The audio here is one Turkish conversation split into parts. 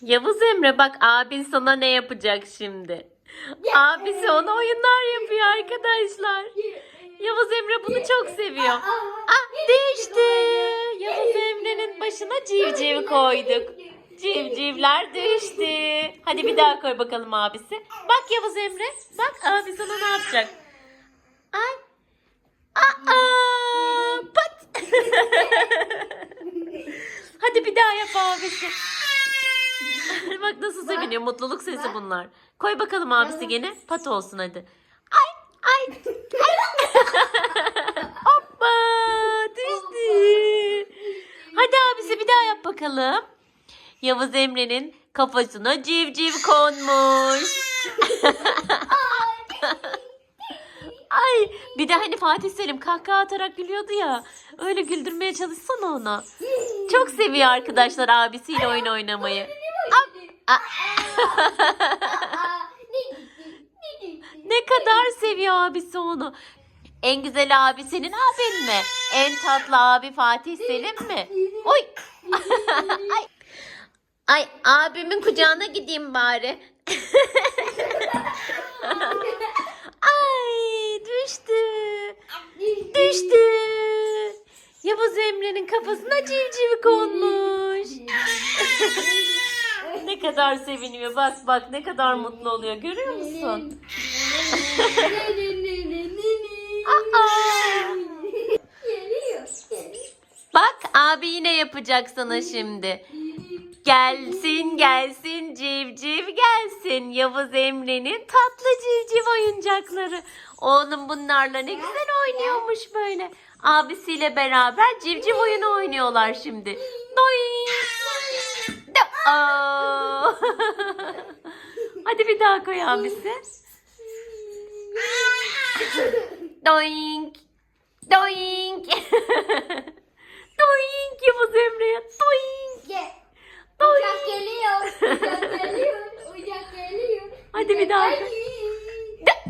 Yavuz Emre bak abin sana ne yapacak şimdi? Abisi ona oyunlar yapıyor arkadaşlar. Yavuz Emre bunu çok seviyor. Ah düştü. Yavuz Emre'nin başına civciv koyduk. Civcivler düştü. Hadi bir daha koy bakalım abisi. Bak Yavuz Emre. Bak abi sana ne yapacak? Ay. Aa, pat. Hadi bir daha yap abisi. Bak nasıl seviniyor. Mutluluk sesi bunlar. Koy bakalım abisi gene. Pat olsun hadi. Ay ay. ay. Hoppa düştü. Hadi abisi bir daha yap bakalım. Yavuz Emre'nin kafasına civciv konmuş. Ay bir de hani Fatih Selim kahkaha atarak gülüyordu ya. Öyle güldürmeye çalışsana ona. Çok seviyor arkadaşlar abisiyle oyun oynamayı. Ne kadar seviyor abisi onu. En güzel abi senin abin mi? En tatlı abi Fatih Selim mi? Oy. Ay. Ay abimin kucağına gideyim bari. Ay düştü. Düştü. Yavuz Emre'nin kafasına civciv konmuş. Ne kadar seviniyor. Bak bak ne kadar mutlu oluyor. Görüyor musun? Bak abi yine yapacak sana şimdi. Gelsin gelsin civciv gelsin. Yavuz Emre'nin tatlı civciv oyuncakları. Oğlum bunlarla ne güzel oynuyormuş böyle. Abisiyle beraber civciv oyunu oynuyorlar şimdi. Doing. Aa. Hadi bir daha koy abisi. Doink. Doink. Doink Yavuz Emre'ye. Doink. Uçak geliyor. Uçak geliyor. Uçak geliyor. Hadi bir daha.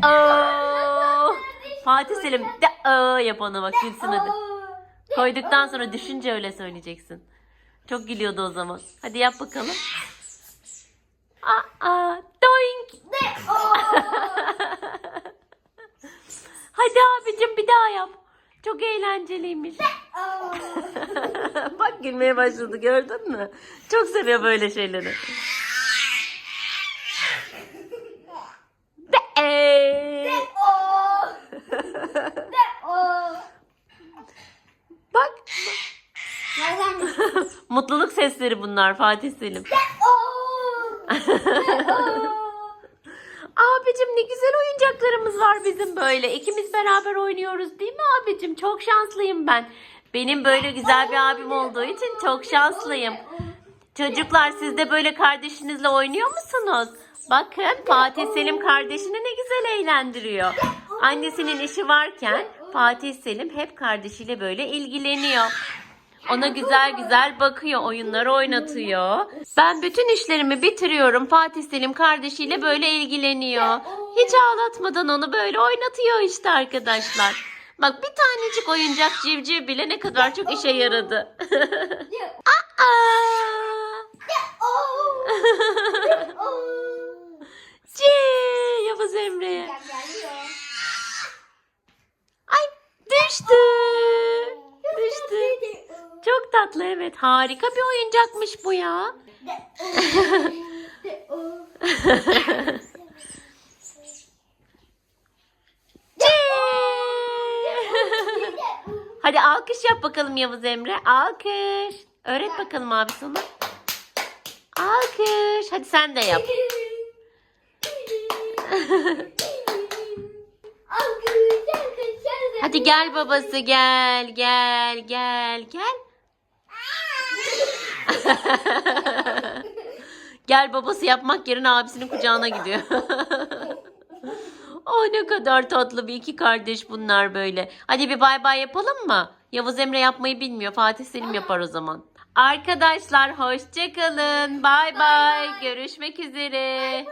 Da- Fatih Selim da yap ona bak gülsün hadi. Koyduktan sonra düşünce öyle söyleyeceksin. Çok gülüyordu o zaman. Hadi yap bakalım. Aa, doink. Hadi abicim bir daha yap. Çok eğlenceliymiş. Bak gülmeye başladı gördün mü? Çok seviyor böyle şeyleri. De- ee. Bak sesleri bunlar Fatih Selim. Abicim ne güzel oyuncaklarımız var bizim böyle. İkimiz beraber oynuyoruz değil mi abicim? Çok şanslıyım ben. Benim böyle güzel bir abim olduğu için çok şanslıyım. Çocuklar siz de böyle kardeşinizle oynuyor musunuz? Bakın Fatih Selim kardeşini ne güzel eğlendiriyor. Annesinin işi varken Fatih Selim hep kardeşiyle böyle ilgileniyor. Ona güzel güzel bakıyor, oyunlar oynatıyor. Ben bütün işlerimi bitiriyorum. Fatih Selim kardeşiyle böyle ilgileniyor. Hiç ağlatmadan onu böyle oynatıyor işte arkadaşlar. Bak bir tanecik oyuncak civciv bile ne kadar çok işe yaradı. Aa! C Yavuz Emre'ye. Ay düştü. Düştü. Çok tatlı evet. Harika bir oyuncakmış bu ya. Hadi alkış yap bakalım Yavuz Emre. Alkış. Öğret bakalım abi sana. Alkış. Hadi sen de yap. Hadi gel babası gel gel gel gel. gel babası yapmak yerine abisinin kucağına gidiyor. oh ne kadar tatlı bir iki kardeş bunlar böyle. Hadi bir bay bay yapalım mı? Yavuz Emre yapmayı bilmiyor. Fatih Selim yapar o zaman. Arkadaşlar hoşçakalın. Bay bay. Görüşmek üzere.